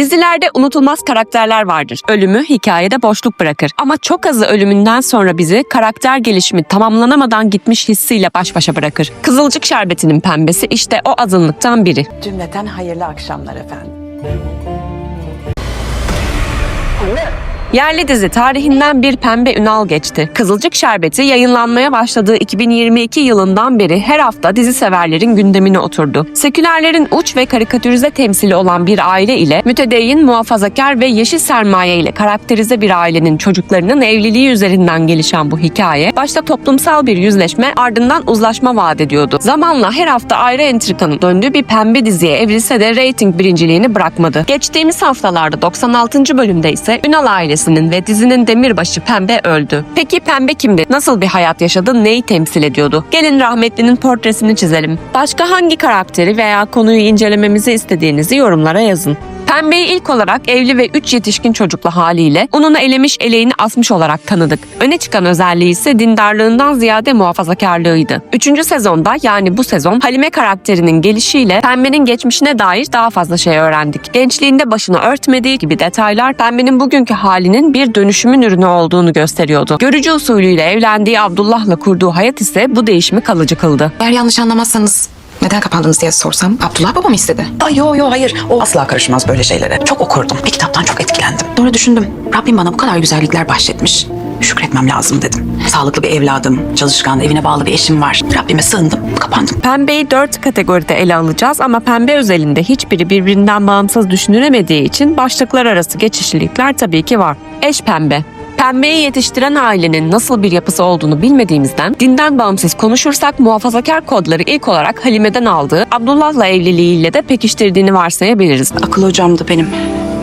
Dizilerde unutulmaz karakterler vardır. Ölümü hikayede boşluk bırakır. Ama çok azı ölümünden sonra bizi karakter gelişimi tamamlanamadan gitmiş hissiyle baş başa bırakır. Kızılcık Şerbeti'nin pembesi işte o azınlıktan biri. Cümleten hayırlı akşamlar efendim. Yerli dizi tarihinden bir pembe ünal geçti. Kızılcık Şerbeti yayınlanmaya başladığı 2022 yılından beri her hafta dizi severlerin gündemine oturdu. Sekülerlerin uç ve karikatürize temsili olan bir aile ile mütedeyyin, muhafazakar ve yeşil sermaye ile karakterize bir ailenin çocuklarının evliliği üzerinden gelişen bu hikaye başta toplumsal bir yüzleşme ardından uzlaşma vaat ediyordu. Zamanla her hafta ayrı entrikanın döndüğü bir pembe diziye evrilse de reyting birinciliğini bırakmadı. Geçtiğimiz haftalarda 96. bölümde ise Ünal ailesinin ve dizinin demirbaşı Pembe öldü. Peki Pembe kimdi? Nasıl bir hayat yaşadı? Neyi temsil ediyordu? Gelin rahmetlinin portresini çizelim. Başka hangi karakteri veya konuyu incelememizi istediğinizi yorumlara yazın. Pembeyi ilk olarak evli ve 3 yetişkin çocuklu haliyle ununu elemiş eleğini asmış olarak tanıdık. Öne çıkan özelliği ise dindarlığından ziyade muhafazakarlığıydı. Üçüncü sezonda yani bu sezon Halime karakterinin gelişiyle Pembe'nin geçmişine dair daha fazla şey öğrendik. Gençliğinde başını örtmediği gibi detaylar Pembe'nin bugünkü halinin bir dönüşümün ürünü olduğunu gösteriyordu. Görücü usulüyle evlendiği Abdullah'la kurduğu hayat ise bu değişimi kalıcı kıldı. Eğer yanlış anlamazsanız neden kapandınız diye sorsam Abdullah babam istedi. Ay yo yo hayır. O asla karışmaz böyle şeylere. Çok okurdum. Bir kitaptan çok etkilendim. Sonra düşündüm Rabbim bana bu kadar güzellikler bahşetmiş. Şükretmem lazım dedim. Sağlıklı bir evladım, çalışkan, evine bağlı bir eşim var. Rabbime sığındım, kapandım. Pembeyi dört kategoride ele alacağız ama pembe özelinde hiçbiri birbirinden bağımsız düşünülemediği için başlıklar arası geçişlilikler tabii ki var. Eş pembe. Pembeyi yetiştiren ailenin nasıl bir yapısı olduğunu bilmediğimizden dinden bağımsız konuşursak muhafazakar kodları ilk olarak Halime'den aldığı Abdullah'la evliliğiyle de pekiştirdiğini varsayabiliriz. Akıl hocamdı benim.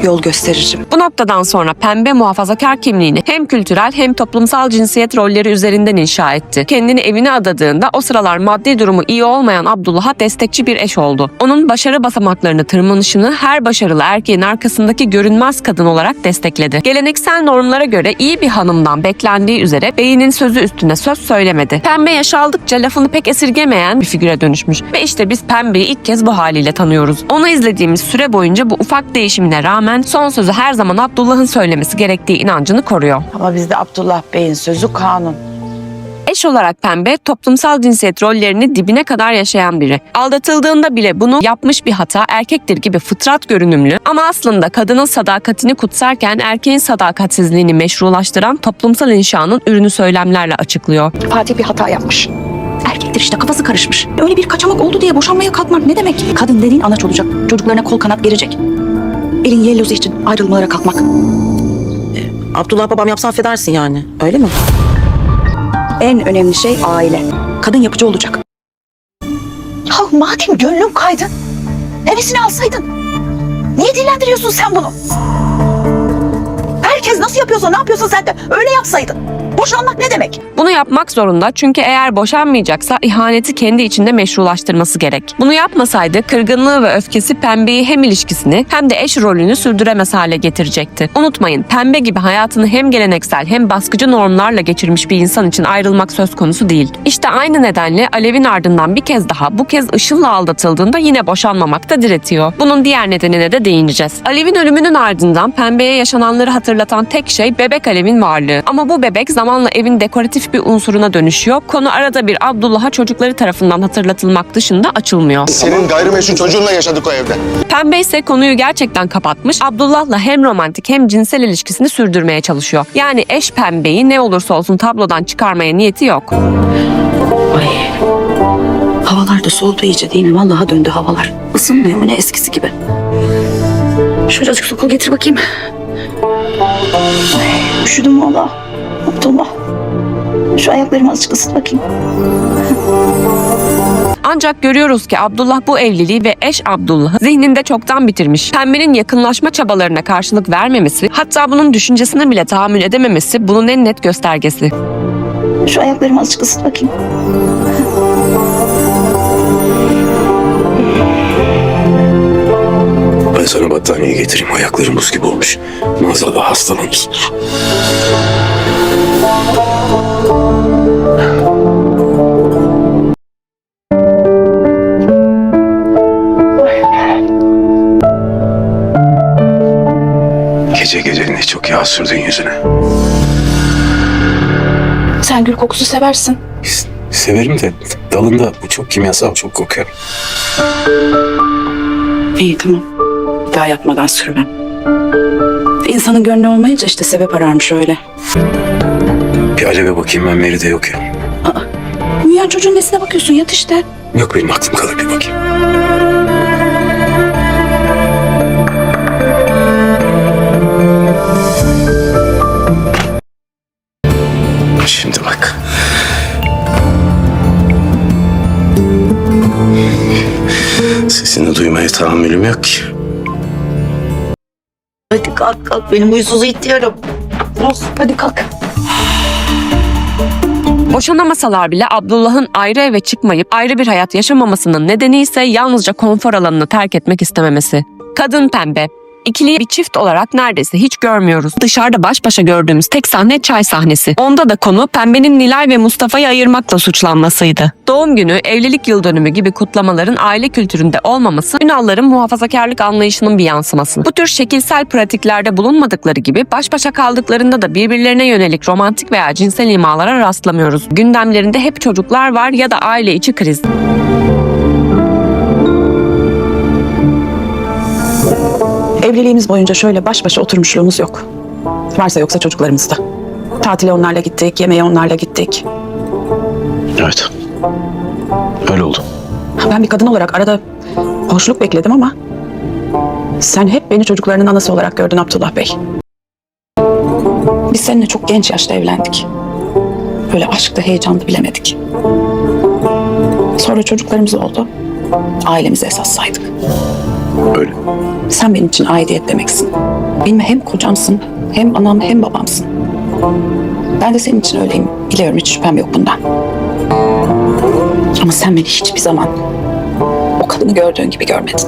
Yol göstericim. Bu noktadan sonra pembe muhafazakar kimliğini hem kültürel hem toplumsal cinsiyet rolleri üzerinden inşa etti. Kendini evine adadığında o sıralar maddi durumu iyi olmayan Abdullah'a destekçi bir eş oldu. Onun başarı basamaklarını tırmanışını her başarılı erkeğin arkasındaki görünmez kadın olarak destekledi. Geleneksel normlara göre iyi bir hanımdan beklendiği üzere beyinin sözü üstüne söz söylemedi. Pembe yaş aldıkça lafını pek esirgemeyen bir figüre dönüşmüş. Ve işte biz Pembe'yi ilk kez bu haliyle tanıyoruz. Onu izlediğimiz süre boyunca bu ufak değişimine rağmen son sözü her zaman Abdullah'ın söylemesi gerektiği inancını koruyor. Ama bizde Abdullah Bey'in sözü kanun. Eş olarak pembe toplumsal cinsiyet rollerini dibine kadar yaşayan biri. Aldatıldığında bile bunu yapmış bir hata erkektir gibi fıtrat görünümlü ama aslında kadının sadakatini kutsarken erkeğin sadakatsizliğini meşrulaştıran toplumsal inşanın ürünü söylemlerle açıklıyor. Fatih bir hata yapmış. Erkektir işte kafası karışmış. Öyle bir kaçamak oldu diye boşanmaya kalkmak ne demek? Kadın dediğin anaç olacak. Çocuklarına kol kanat gelecek. Elin yellozu için ayrılmalara kalkmak. Abdullah babam yapsa affedersin yani. Öyle mi? En önemli şey aile. Kadın yapıcı olacak. Ya madem gönlün kaydın, hevesini alsaydın. Niye dillendiriyorsun sen bunu? Herkes nasıl yapıyorsa ne yapıyorsa sen de öyle yapsaydın. Boşanmak ne demek? Bunu yapmak zorunda çünkü eğer boşanmayacaksa ihaneti kendi içinde meşrulaştırması gerek. Bunu yapmasaydı kırgınlığı ve öfkesi pembeyi hem ilişkisini hem de eş rolünü sürdüremez hale getirecekti. Unutmayın pembe gibi hayatını hem geleneksel hem baskıcı normlarla geçirmiş bir insan için ayrılmak söz konusu değil. İşte aynı nedenle Alev'in ardından bir kez daha bu kez Işıl'la aldatıldığında yine boşanmamakta diretiyor. Bunun diğer nedenine de değineceğiz. Alev'in ölümünün ardından pembeye yaşananları hatırlatan tek şey bebek Alev'in varlığı. Ama bu bebek zamanla evin dekoratif bir unsuruna dönüşüyor. Konu arada bir Abdullah'a çocukları tarafından hatırlatılmak dışında açılmıyor. Senin gayrimeşru çocuğunla yaşadık o evde. Pembe ise konuyu gerçekten kapatmış. Abdullah'la hem romantik hem cinsel ilişkisini sürdürmeye çalışıyor. Yani eş pembeyi ne olursa olsun tablodan çıkarmaya niyeti yok. Ay. Havalar da soğudu iyice değil mi? Vallahi döndü havalar. Isınmıyor mu ne eskisi gibi? Azıcık su getir bakayım. Ay, üşüdüm valla. Abdullah. Şu ayaklarımı azıcık ısıt bakayım. Ancak görüyoruz ki Abdullah bu evliliği ve eş Abdullah'ı zihninde çoktan bitirmiş. Pembenin yakınlaşma çabalarına karşılık vermemesi, hatta bunun düşüncesine bile tahammül edememesi bunun en net göstergesi. Şu ayaklarımı azıcık ısıt bakayım. Ben sana battaniye getireyim. Ayaklarım buz gibi olmuş. Maazallah hastalanırsın. Gece gece ne çok yağ sürdün yüzüne. Sen gül kokusu seversin. S- Severim de dalında bu çok kimyasal çok kokuyor. İyi tamam. Daha yatmadan sürmem. İnsanın gönlü olmayınca işte sebep ararmış öyle. Bir aleve bakayım ben Meri'de yok ya. Uyuyan çocuğun nesine bakıyorsun yat işte. Yok benim aklım kalır bir bakayım. Şimdi bak. Sesini duymaya tahammülüm yok ki. Hadi kalk kalk benim uyusuzu itiyorum. Hadi kalk. Boşanamasalar bile Abdullah'ın ayrı eve çıkmayıp ayrı bir hayat yaşamamasının nedeni ise yalnızca konfor alanını terk etmek istememesi. Kadın pembe. İkiliyi bir çift olarak neredeyse hiç görmüyoruz. Dışarıda baş başa gördüğümüz tek sahne çay sahnesi. Onda da konu pembenin Nilay ve Mustafa'yı ayırmakla suçlanmasıydı. Doğum günü, evlilik yıl dönümü gibi kutlamaların aile kültüründe olmaması Ünalların muhafazakarlık anlayışının bir yansıması. Bu tür şekilsel pratiklerde bulunmadıkları gibi baş başa kaldıklarında da birbirlerine yönelik romantik veya cinsel imalara rastlamıyoruz. Gündemlerinde hep çocuklar var ya da aile içi kriz. Evliliğimiz boyunca şöyle baş başa oturmuşluğumuz yok. Varsa yoksa çocuklarımızda. Tatile onlarla gittik, yemeğe onlarla gittik. Evet. Öyle oldu. Ben bir kadın olarak arada hoşluk bekledim ama sen hep beni çocuklarının anası olarak gördün Abdullah Bey. Biz seninle çok genç yaşta evlendik. Böyle aşkta heyecanlı bilemedik. Sonra çocuklarımız oldu. Ailemizi esas saydık. Öyle. Sen benim için aidiyet demeksin. Benim hem kocamsın, hem anam hem babamsın. Ben de senin için öyleyim. Biliyorum hiç şüphem yok bundan. Ama sen beni hiçbir zaman o kadını gördüğün gibi görmedin.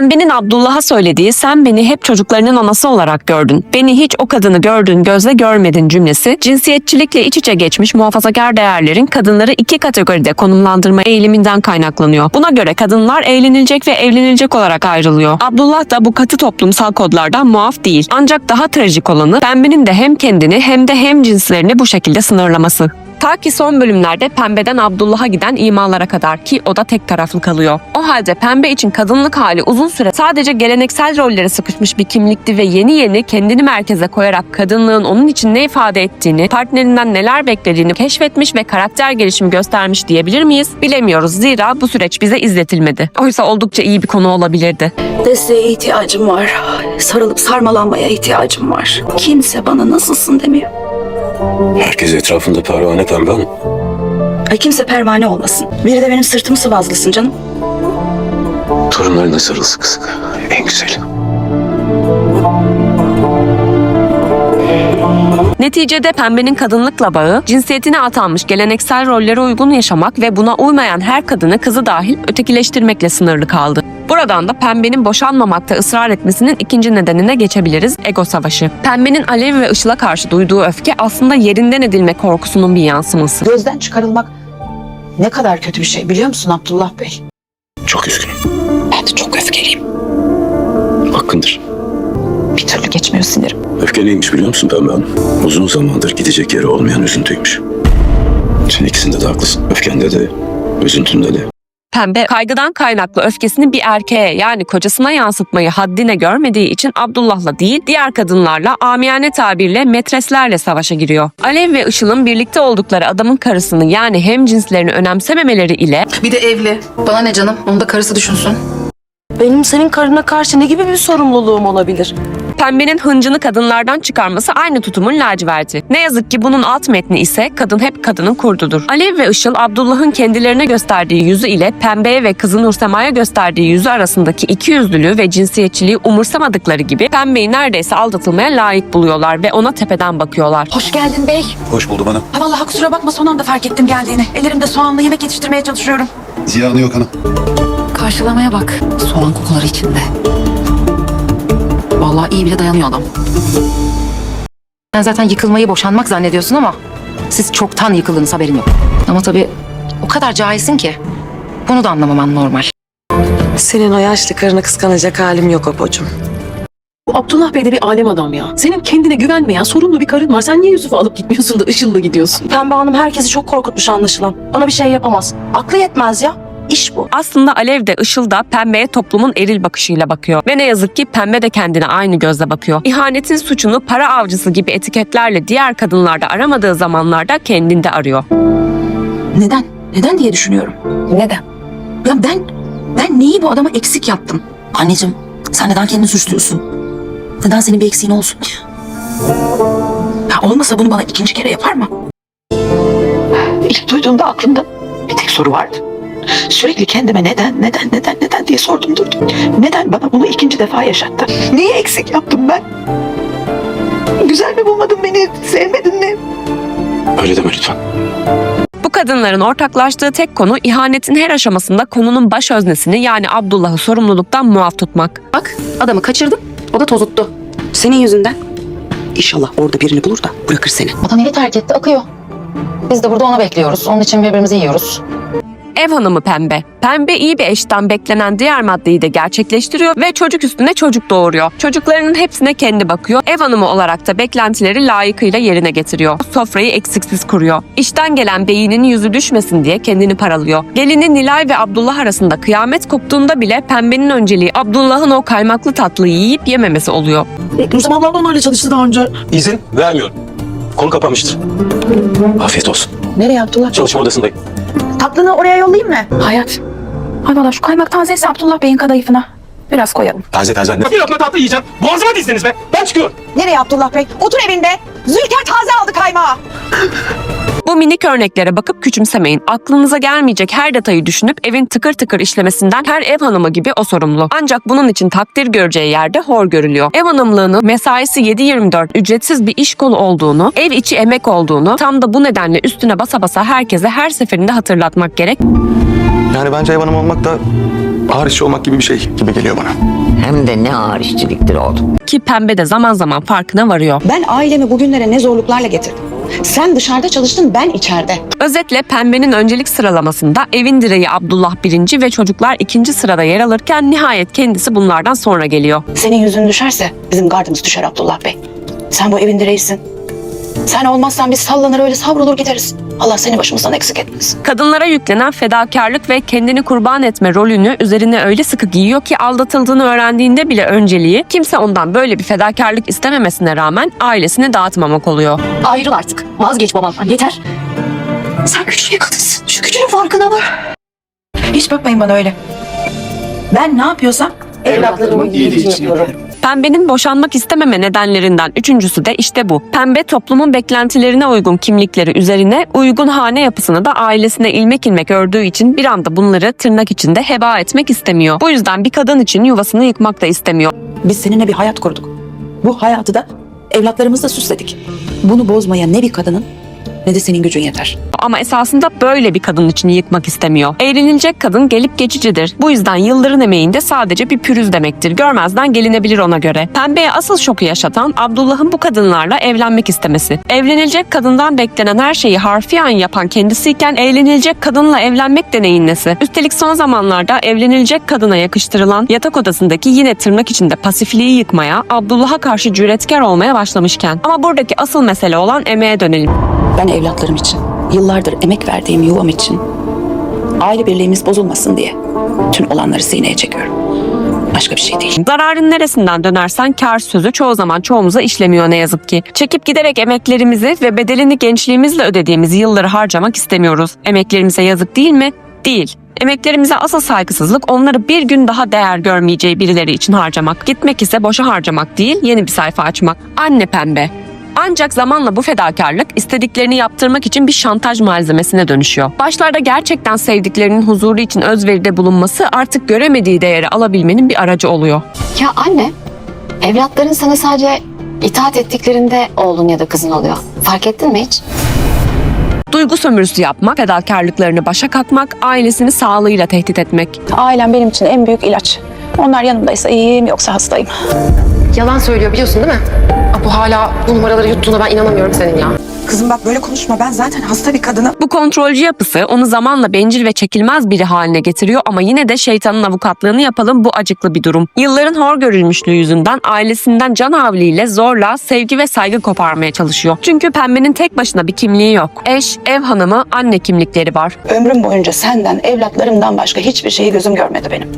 Pembenin Abdullah'a söylediği sen beni hep çocuklarının anası olarak gördün. Beni hiç o kadını gördüğün gözle görmedin cümlesi cinsiyetçilikle iç içe geçmiş muhafazakar değerlerin kadınları iki kategoride konumlandırma eğiliminden kaynaklanıyor. Buna göre kadınlar eğlenilecek ve evlenilecek olarak ayrılıyor. Abdullah da bu katı toplumsal kodlardan muaf değil. Ancak daha trajik olanı pembenin de hem kendini hem de hem cinslerini bu şekilde sınırlaması. Ta ki son bölümlerde Pembe'den Abdullah'a giden imalara kadar ki o da tek taraflı kalıyor. O halde Pembe için kadınlık hali uzun süre sadece geleneksel rollere sıkışmış bir kimlikti ve yeni yeni kendini merkeze koyarak kadınlığın onun için ne ifade ettiğini, partnerinden neler beklediğini keşfetmiş ve karakter gelişimi göstermiş diyebilir miyiz? Bilemiyoruz zira bu süreç bize izletilmedi. Oysa oldukça iyi bir konu olabilirdi. Desteğe ihtiyacım var. Sarılıp sarmalanmaya ihtiyacım var. Kimse bana nasılsın demiyor. Herkes etrafında pervane pembe hanım. Ay kimse pervane olmasın. Biri de benim sırtımı sıvazlasın canım. Torunlarına sarıl sıkı sıkı. En güzeli. Neticede pembenin kadınlıkla bağı, cinsiyetine atanmış geleneksel rollere uygun yaşamak ve buna uymayan her kadını kızı dahil ötekileştirmekle sınırlı kaldı. Buradan da pembenin boşanmamakta ısrar etmesinin ikinci nedenine geçebiliriz, ego savaşı. Pembenin Alev ve Işıl'a karşı duyduğu öfke aslında yerinden edilme korkusunun bir yansıması. Gözden çıkarılmak ne kadar kötü bir şey biliyor musun Abdullah Bey? Çok üzgünüm. Ben de çok öfkeliyim. Hakkındır. Bir türlü geçmiyor sinirim. Öfke neymiş biliyor musun Pembe Hanım? Uzun zamandır gidecek yeri olmayan üzüntüymüş. Sen ikisinde de haklısın. Öfkende de, üzüntünde de. Pembe kaygıdan kaynaklı öfkesini bir erkeğe yani kocasına yansıtmayı haddine görmediği için Abdullah'la değil diğer kadınlarla amiyane tabirle metreslerle savaşa giriyor. Alev ve Işıl'ın birlikte oldukları adamın karısını yani hem cinslerini önemsememeleri ile Bir de evli. Bana ne canım? Onu da karısı düşünsün. Benim senin karına karşı ne gibi bir sorumluluğum olabilir? Pembenin hıncını kadınlardan çıkarması aynı tutumun laciverti. Ne yazık ki bunun alt metni ise kadın hep kadının kurdudur. Alev ve Işıl Abdullah'ın kendilerine gösterdiği yüzü ile Pembe'ye ve kızı Nursema'ya gösterdiği yüzü arasındaki ikiyüzlülüğü ve cinsiyetçiliği umursamadıkları gibi Pembe'yi neredeyse aldatılmaya layık buluyorlar ve ona tepeden bakıyorlar. Hoş geldin bey. Hoş buldum hanım. Ha vallahi kusura bakma son anda fark ettim geldiğini. Ellerimde soğanlı yemek yetiştirmeye çalışıyorum. Ziyanı yok hanım. Karşılamaya bak. Soğan kokuları içinde. Vallahi iyi bile dayanıyor adam. Sen zaten yıkılmayı boşanmak zannediyorsun ama siz çoktan yıkıldınız haberin yok. Ama tabii o kadar cahilsin ki bunu da anlamaman normal. Senin o yaşlı karını kıskanacak halim yok Apocuğum. Bu Abdullah Bey de bir alem adam ya. Senin kendine güvenmeyen sorunlu bir karın var. Sen niye Yusuf'u alıp gitmiyorsun da Işıl'la gidiyorsun? Pembe Hanım herkesi çok korkutmuş anlaşılan. Ona bir şey yapamaz. Aklı yetmez ya. İş bu. Aslında Alev de Işıl da Pembe'ye toplumun eril bakışıyla bakıyor. Ve ne yazık ki Pembe de kendine aynı gözle bakıyor. İhanetin suçunu para avcısı gibi etiketlerle diğer kadınlarda aramadığı zamanlarda kendinde arıyor. Neden? Neden diye düşünüyorum. Neden? Ya ben, ben neyi bu adama eksik yaptım? Anneciğim, sen neden kendini suçluyorsun? Neden senin bir eksiğin olsun ki? Ya olmasa bunu bana ikinci kere yapar mı? İlk duyduğumda aklımda bir tek soru vardı. Sürekli kendime neden, neden, neden, neden diye sordum durdum. Neden bana bunu ikinci defa yaşattı? Neyi eksik yaptım ben? Güzel mi bulmadın beni, sevmedin mi? Öyle deme lütfen. Bu kadınların ortaklaştığı tek konu ihanetin her aşamasında konunun baş öznesini yani Abdullah'ı sorumluluktan muaf tutmak. Bak adamı kaçırdın. O da tozuttu. Senin yüzünden. İnşallah orada birini bulur da bırakır seni. Adam evi terk etti akıyor. Biz de burada onu bekliyoruz. Onun için birbirimizi yiyoruz. Ev hanımı Pembe. Pembe iyi bir eşten beklenen diğer maddeyi de gerçekleştiriyor ve çocuk üstüne çocuk doğuruyor. Çocuklarının hepsine kendi bakıyor. Ev hanımı olarak da beklentileri layıkıyla yerine getiriyor. Sofrayı eksiksiz kuruyor. İşten gelen beyinin yüzü düşmesin diye kendini paralıyor. Gelini Nilay ve Abdullah arasında kıyamet koptuğunda bile Pembe'nin önceliği Abdullah'ın o kaymaklı tatlıyı yiyip yememesi oluyor. Nurcan ablam da onlarla çalıştı daha önce. İzin vermiyorum. Konu kapanmıştır. Afiyet olsun. Nereye Abdullah? Çalışma odasındayım. Tatlını oraya yollayayım mı? Hayat. Hay valla şu kaymak tazesi Abdullah Bey'in kadayıfına. Biraz koyalım. Taze taze anne. Bir lokma tatlı yiyeceğim. Boğazıma dizdiniz be. Ben çıkıyorum. Nereye Abdullah Bey? Otur evinde. Zülker taze aldı kaymağı. Bu minik örneklere bakıp küçümsemeyin. Aklınıza gelmeyecek her detayı düşünüp evin tıkır tıkır işlemesinden her ev hanımı gibi o sorumlu. Ancak bunun için takdir göreceği yerde hor görülüyor. Ev hanımlığını mesaisi 7-24 ücretsiz bir iş kolu olduğunu, ev içi emek olduğunu tam da bu nedenle üstüne basa basa herkese her seferinde hatırlatmak gerek. Yani bence hanımı olmak da ağır işçi olmak gibi bir şey gibi geliyor bana. Hem de ne ağır işçiliktir oğlum. Ki pembe de zaman zaman farkına varıyor. Ben ailemi bugünlere ne zorluklarla getirdim. Sen dışarıda çalıştın, ben içeride. Özetle pembenin öncelik sıralamasında evin direği Abdullah birinci ve çocuklar ikinci sırada yer alırken nihayet kendisi bunlardan sonra geliyor. Senin yüzün düşerse bizim gardımız düşer Abdullah Bey. Sen bu evin direğisin. Sen olmazsan biz sallanır öyle savrulur gideriz. Allah seni başımızdan eksik etmesin. Kadınlara yüklenen fedakarlık ve kendini kurban etme rolünü üzerine öyle sıkı giyiyor ki aldatıldığını öğrendiğinde bile önceliği kimse ondan böyle bir fedakarlık istememesine rağmen ailesini dağıtmamak oluyor. Ayrıl artık. Vazgeç babandan. Yeter. Sen güçlü bir kadınsın. Şu gücünün farkına var. Hiç bakmayın bana öyle. Ben ne yapıyorsam Evlatlarımın iyiliği için yapıyorum. Pembenin boşanmak istememe nedenlerinden üçüncüsü de işte bu. Pembe toplumun beklentilerine uygun kimlikleri üzerine uygun hane yapısını da ailesine ilmek ilmek ördüğü için bir anda bunları tırnak içinde heba etmek istemiyor. Bu yüzden bir kadın için yuvasını yıkmak da istemiyor. Biz seninle bir hayat kurduk. Bu hayatı da evlatlarımızla süsledik. Bunu bozmaya ne bir kadının ne de senin gücün yeter. Ama esasında böyle bir kadın için yıkmak istemiyor. Eğlenilecek kadın gelip geçicidir. Bu yüzden yılların emeğinde sadece bir pürüz demektir. Görmezden gelinebilir ona göre. Pembeye asıl şoku yaşatan Abdullah'ın bu kadınlarla evlenmek istemesi. Evlenilecek kadından beklenen her şeyi harfiyen yapan kendisiyken eğlenilecek kadınla evlenmek de neyin nesi? Üstelik son zamanlarda evlenilecek kadına yakıştırılan yatak odasındaki yine tırnak içinde pasifliği yıkmaya, Abdullah'a karşı cüretkar olmaya başlamışken. Ama buradaki asıl mesele olan emeğe dönelim. Ben evlatlarım için, yıllardır emek verdiğim yuvam için, aile birliğimiz bozulmasın diye tüm olanları sineye çekiyorum. Başka bir şey değil. Zararın neresinden dönersen kar sözü çoğu zaman çoğumuza işlemiyor ne yazık ki. Çekip giderek emeklerimizi ve bedelini gençliğimizle ödediğimiz yılları harcamak istemiyoruz. Emeklerimize yazık değil mi? Değil. Emeklerimize asıl saygısızlık onları bir gün daha değer görmeyeceği birileri için harcamak. Gitmek ise boşa harcamak değil, yeni bir sayfa açmak. Anne pembe. Ancak zamanla bu fedakarlık istediklerini yaptırmak için bir şantaj malzemesine dönüşüyor. Başlarda gerçekten sevdiklerinin huzuru için özveride bulunması artık göremediği değeri alabilmenin bir aracı oluyor. Ya anne, evlatların sana sadece itaat ettiklerinde oğlun ya da kızın oluyor. Fark ettin mi hiç? Duygu sömürüsü yapmak, fedakarlıklarını başa kalkmak, ailesini sağlığıyla tehdit etmek. Ailem benim için en büyük ilaç. Onlar yanımdaysa iyiyim yoksa hastayım. Yalan söylüyor biliyorsun değil mi? Apo hala bu numaraları yuttuğuna ben inanamıyorum senin ya. Kızım bak böyle konuşma ben zaten hasta bir kadınım. Bu kontrolcü yapısı onu zamanla bencil ve çekilmez biri haline getiriyor ama yine de şeytanın avukatlığını yapalım bu acıklı bir durum. Yılların hor görülmüşlüğü yüzünden ailesinden can havliyle zorla sevgi ve saygı koparmaya çalışıyor. Çünkü pembenin tek başına bir kimliği yok. Eş, ev hanımı, anne kimlikleri var. Ömrüm boyunca senden, evlatlarımdan başka hiçbir şeyi gözüm görmedi benim.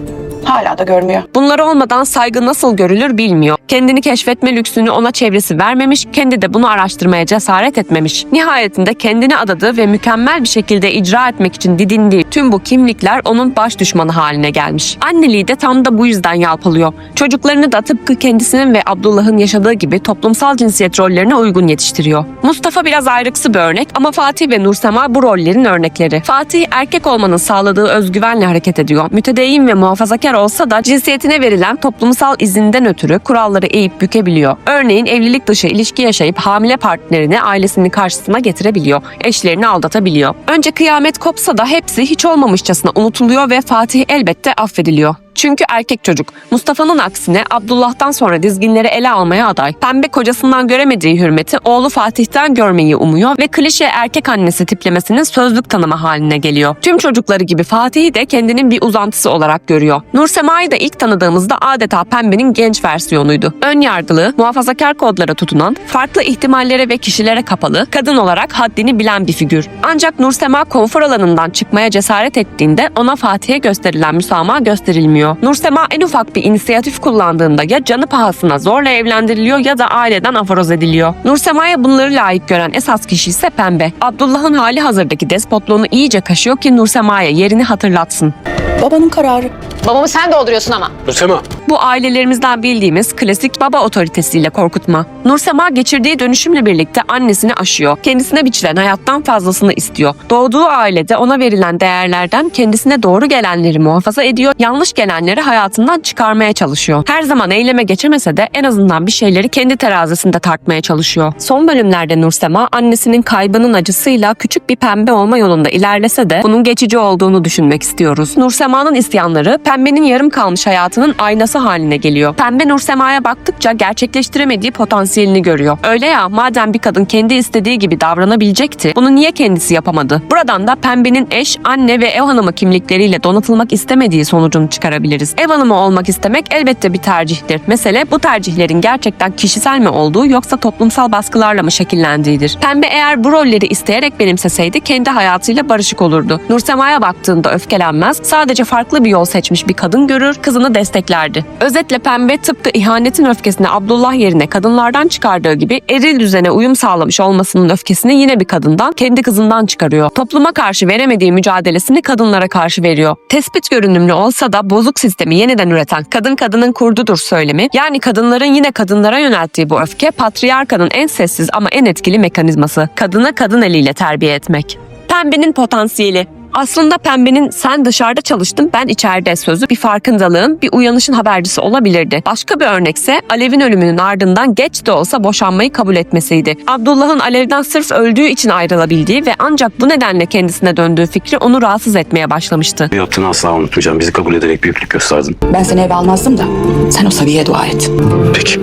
Hala da görmüyor. Bunlar olmadan saygı nasıl görülür bilmiyor. Kendini keşfetme lüksünü ona çevresi vermemiş, kendi de bunu araştırmaya cesaret etmemiş. Nihayetinde kendini adadığı ve mükemmel bir şekilde icra etmek için didindiği tüm bu kimlikler onun baş düşmanı haline gelmiş. Anneliği de tam da bu yüzden yalpalıyor. Çocuklarını da tıpkı kendisinin ve Abdullah'ın yaşadığı gibi toplumsal cinsiyet rollerine uygun yetiştiriyor. Mustafa biraz ayrıksı bir örnek ama Fatih ve Nursema bu rollerin örnekleri. Fatih erkek olmanın sağladığı özgüvenle hareket ediyor. Mütedeyyin ve muhafazakar olsa da cinsiyetine verilen toplumsal izinden ötürü kuralları eğip bükebiliyor. Örneğin evlilik dışı ilişki yaşayıp hamile partnerini ailesinin karşısına getirebiliyor. Eşlerini aldatabiliyor. Önce kıyamet kopsa da hepsi hiç olmamışçasına unutuluyor ve Fatih elbette affediliyor. Çünkü erkek çocuk. Mustafa'nın aksine Abdullah'tan sonra dizginleri ele almaya aday. Pembe kocasından göremediği hürmeti oğlu Fatih'ten görmeyi umuyor ve klişe erkek annesi tiplemesinin sözlük tanımı haline geliyor. Tüm çocukları gibi Fatih'i de kendinin bir uzantısı olarak görüyor. Nursema'yı da ilk tanıdığımızda adeta Pembe'nin genç versiyonuydu. Ön yargılı, muhafazakar kodlara tutunan, farklı ihtimallere ve kişilere kapalı, kadın olarak haddini bilen bir figür. Ancak Nursema konfor alanından çıkmaya cesaret ettiğinde ona Fatih'e gösterilen müsamaha gösterilmiyor. Nursema en ufak bir inisiyatif kullandığında ya canı pahasına zorla evlendiriliyor ya da aileden aforoz ediliyor. Nursema'ya bunları layık gören esas kişi ise Pembe. Abdullah'ın hali hazırdaki despotluğunu iyice kaşıyor ki Nursema'ya yerini hatırlatsın. Babanın kararı. Babamı sen dolduruyorsun ama. Nursema. Bu ailelerimizden bildiğimiz klasik baba otoritesiyle korkutma. Nursema geçirdiği dönüşümle birlikte annesini aşıyor. Kendisine biçilen hayattan fazlasını istiyor. Doğduğu ailede ona verilen değerlerden kendisine doğru gelenleri muhafaza ediyor, yanlış gelenleri hayatından çıkarmaya çalışıyor. Her zaman eyleme geçemese de en azından bir şeyleri kendi terazisinde tartmaya çalışıyor. Son bölümlerde Nursema annesinin kaybının acısıyla küçük bir pembe olma yolunda ilerlese de bunun geçici olduğunu düşünmek istiyoruz. Nursema'nın isyanları pembenin yarım kalmış hayatının aynası haline geliyor. Pembe Nursema'ya baktıkça gerçekleştiremediği potansiyelini görüyor. Öyle ya madem bir kadın kendi istediği gibi davranabilecekti bunu niye kendisi yapamadı? Buradan da pembenin eş, anne ve ev hanımı kimlikleriyle donatılmak istemediği sonucunu çıkarabiliriz. Ev hanımı olmak istemek elbette bir tercihtir. Mesele bu tercihlerin gerçekten kişisel mi olduğu yoksa toplumsal baskılarla mı şekillendiğidir. Pembe eğer bu rolleri isteyerek benimseseydi kendi hayatıyla barışık olurdu. Nursema'ya baktığında öfkelenmez, sadece farklı bir yol seçmiş bir kadın görür, kızını desteklerdi. Özetle pembe tıpkı ihanetin öfkesini Abdullah yerine kadınlardan çıkardığı gibi eril düzene uyum sağlamış olmasının öfkesini yine bir kadından, kendi kızından çıkarıyor. Topluma karşı veremediği mücadelesini kadınlara karşı veriyor. Tespit görünümlü olsa da bozuk sistemi yeniden üreten kadın kadının kurdudur söylemi, yani kadınların yine kadınlara yönelttiği bu öfke patriarkanın en sessiz ama en etkili mekanizması. Kadını kadın eliyle terbiye etmek. Pembenin potansiyeli aslında pembenin sen dışarıda çalıştın ben içeride sözü bir farkındalığın, bir uyanışın habercisi olabilirdi. Başka bir örnekse Alev'in ölümünün ardından geç de olsa boşanmayı kabul etmesiydi. Abdullah'ın Alev'den sırf öldüğü için ayrılabildiği ve ancak bu nedenle kendisine döndüğü fikri onu rahatsız etmeye başlamıştı. Yaptığını asla unutmayacağım. Bizi kabul ederek büyüklük gösterdin. Ben seni eve almazdım da sen o Sabiye'ye dua et. Peki.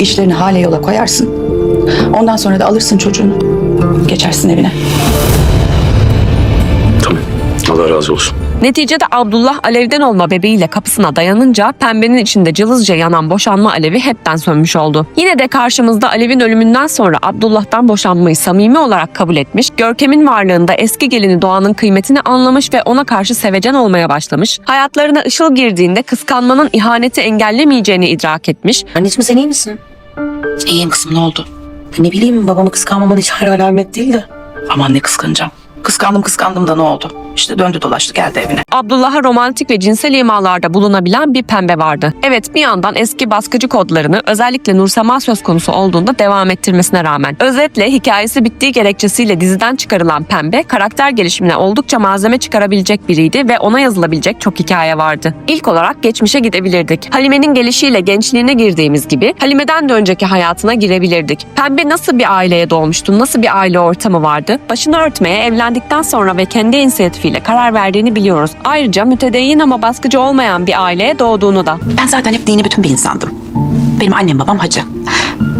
İşlerini hale yola koyarsın. Ondan sonra da alırsın çocuğunu. Geçersin evine. Allah razı olsun. Neticede Abdullah alevden olma bebeğiyle kapısına dayanınca pembenin içinde cılızca yanan boşanma alevi hepten sönmüş oldu. Yine de karşımızda Alev'in ölümünden sonra Abdullah'tan boşanmayı samimi olarak kabul etmiş, Görkem'in varlığında eski gelini Doğan'ın kıymetini anlamış ve ona karşı sevecen olmaya başlamış, hayatlarına ışıl girdiğinde kıskanmanın ihaneti engellemeyeceğini idrak etmiş, Anneciğim sen iyi misin? İyiyim kızım ne oldu? Ne bileyim babamı kıskanmaman hiç hayra alamet değil de. Aman ne kıskanacağım. Kıskandım kıskandım da ne oldu? İşte döndü dolaştı geldi evine. Abdullah'a romantik ve cinsel imalarda bulunabilen bir pembe vardı. Evet bir yandan eski baskıcı kodlarını özellikle Nursema söz konusu olduğunda devam ettirmesine rağmen. Özetle hikayesi bittiği gerekçesiyle diziden çıkarılan pembe karakter gelişimine oldukça malzeme çıkarabilecek biriydi ve ona yazılabilecek çok hikaye vardı. İlk olarak geçmişe gidebilirdik. Halime'nin gelişiyle gençliğine girdiğimiz gibi Halime'den de önceki hayatına girebilirdik. Pembe nasıl bir aileye doğmuştu, nasıl bir aile ortamı vardı? Başını örtmeye evlendikten sonra ve kendi inisiyatifiyle karar verdiğini biliyoruz. Ayrıca mütedeyyin ama baskıcı olmayan bir aileye doğduğunu da. Ben zaten hep dini bütün bir insandım. Benim annem babam hacı.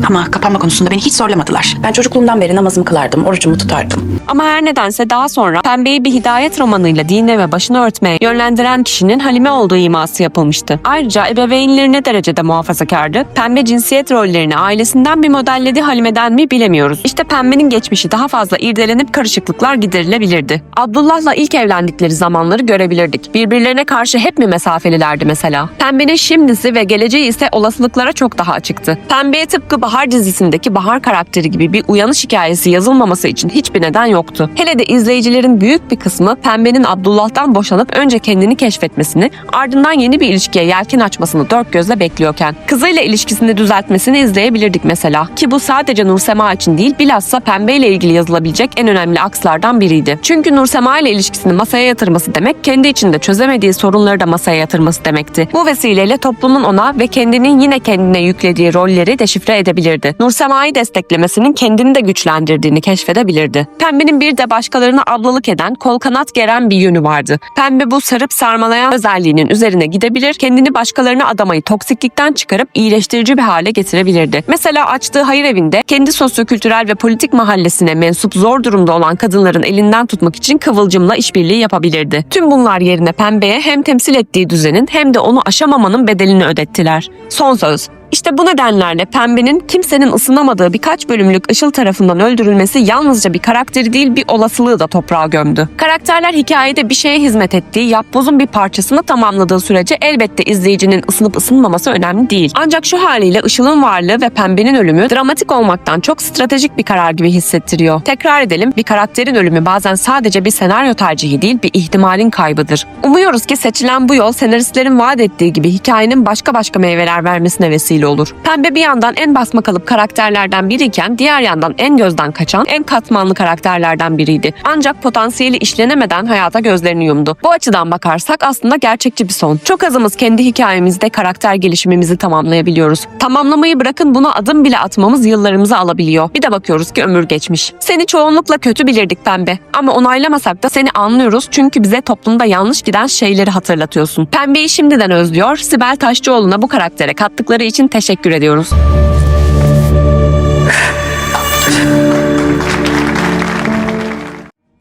Ama kapanma konusunda beni hiç zorlamadılar. Ben çocukluğumdan beri namazımı kılardım, orucumu tutardım. Ama her nedense daha sonra Pembe'yi bir hidayet romanıyla dine ve başını örtmeye yönlendiren kişinin Halime olduğu iması yapılmıştı. Ayrıca ebeveynleri ne derecede muhafazakardı? Pembe cinsiyet rollerini ailesinden bir modelledi Halime'den mi bilemiyoruz. İşte Pembe'nin geçmişi daha fazla irdelenip karışıklıklar giderilebilirdi. Abdullah'la ilk evlendikleri zamanları görebilirdik. Birbirlerine karşı hep mi mesafelilerdi mesela? Pembe'nin şimdisi ve geleceği ise olasılıklara çok daha açıktı. Pembe'ye tıpkı Bahar dizisindeki Bahar karakteri gibi bir uyanış hikayesi yazılmaması için hiçbir neden yoktu. Hele de izleyicilerin büyük bir kısmı Pembe'nin Abdullah'tan boşanıp önce kendini keşfetmesini, ardından yeni bir ilişkiye yelken açmasını dört gözle bekliyorken, kızıyla ilişkisini düzeltmesini izleyebilirdik mesela. Ki bu sadece Nursema için değil, bilhassa Pembe ile ilgili yazılabilecek en önemli akslardan biriydi. Çünkü Nursema ile ilişkisini masaya yatırması demek, kendi içinde çözemediği sorunları da masaya yatırması demekti. Bu vesileyle toplumun ona ve kendinin yine kendine yüklediği rolleri deşifre edebilirdi. Nursema'yı desteklemesinin kendini de güçlendirdiğini keşfedebilirdi. Pembe'nin bir de başkalarına ablalık eden, kol kanat geren bir yönü vardı. Pembe bu sarıp sarmalayan özelliğinin üzerine gidebilir, kendini başkalarına adamayı toksiklikten çıkarıp iyileştirici bir hale getirebilirdi. Mesela açtığı hayır evinde kendi sosyokültürel ve politik mahallesine mensup zor durumda olan kadınların elinden tutmak için Kıvılcım'la işbirliği yapabilirdi. Tüm bunlar yerine Pembe'ye hem temsil ettiği düzenin hem de onu aşamamanın bedelini ödettiler. Son söz. İşte bu nedenlerle Pembe'nin kimsenin ısınamadığı birkaç bölümlük Işıl tarafından öldürülmesi yalnızca bir karakteri değil bir olasılığı da toprağa gömdü. Karakterler hikayede bir şeye hizmet ettiği, yapbozun bir parçasını tamamladığı sürece elbette izleyicinin ısınıp ısınmaması önemli değil. Ancak şu haliyle Işıl'ın varlığı ve Pembe'nin ölümü dramatik olmaktan çok stratejik bir karar gibi hissettiriyor. Tekrar edelim, bir karakterin ölümü bazen sadece bir senaryo tercihi değil bir ihtimalin kaybıdır. Umuyoruz ki seçilen bu yol senaristlerin vaat ettiği gibi hikayenin başka başka meyveler vermesine vesile olur. Pembe bir yandan en basma kalıp karakterlerden biriyken diğer yandan en gözden kaçan, en katmanlı karakterlerden biriydi. Ancak potansiyeli işlenemeden hayata gözlerini yumdu. Bu açıdan bakarsak aslında gerçekçi bir son. Çok azımız kendi hikayemizde karakter gelişimimizi tamamlayabiliyoruz. Tamamlamayı bırakın buna adım bile atmamız yıllarımızı alabiliyor. Bir de bakıyoruz ki ömür geçmiş. Seni çoğunlukla kötü bilirdik Pembe. Ama onaylamasak da seni anlıyoruz çünkü bize toplumda yanlış giden şeyleri hatırlatıyorsun. Pembeyi şimdiden özlüyor. Sibel Taşçıoğlu'na bu karaktere kattıkları için teşekkür ediyoruz.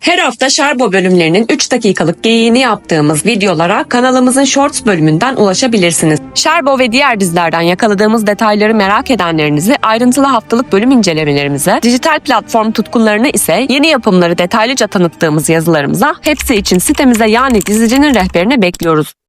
Her hafta Şarbo bölümlerinin 3 dakikalık geyiğini yaptığımız videolara kanalımızın Shorts bölümünden ulaşabilirsiniz. Şarbo ve diğer dizilerden yakaladığımız detayları merak edenlerinizi ayrıntılı haftalık bölüm incelemelerimize, dijital platform tutkunlarını ise yeni yapımları detaylıca tanıttığımız yazılarımıza, hepsi için sitemize yani dizicinin rehberine bekliyoruz.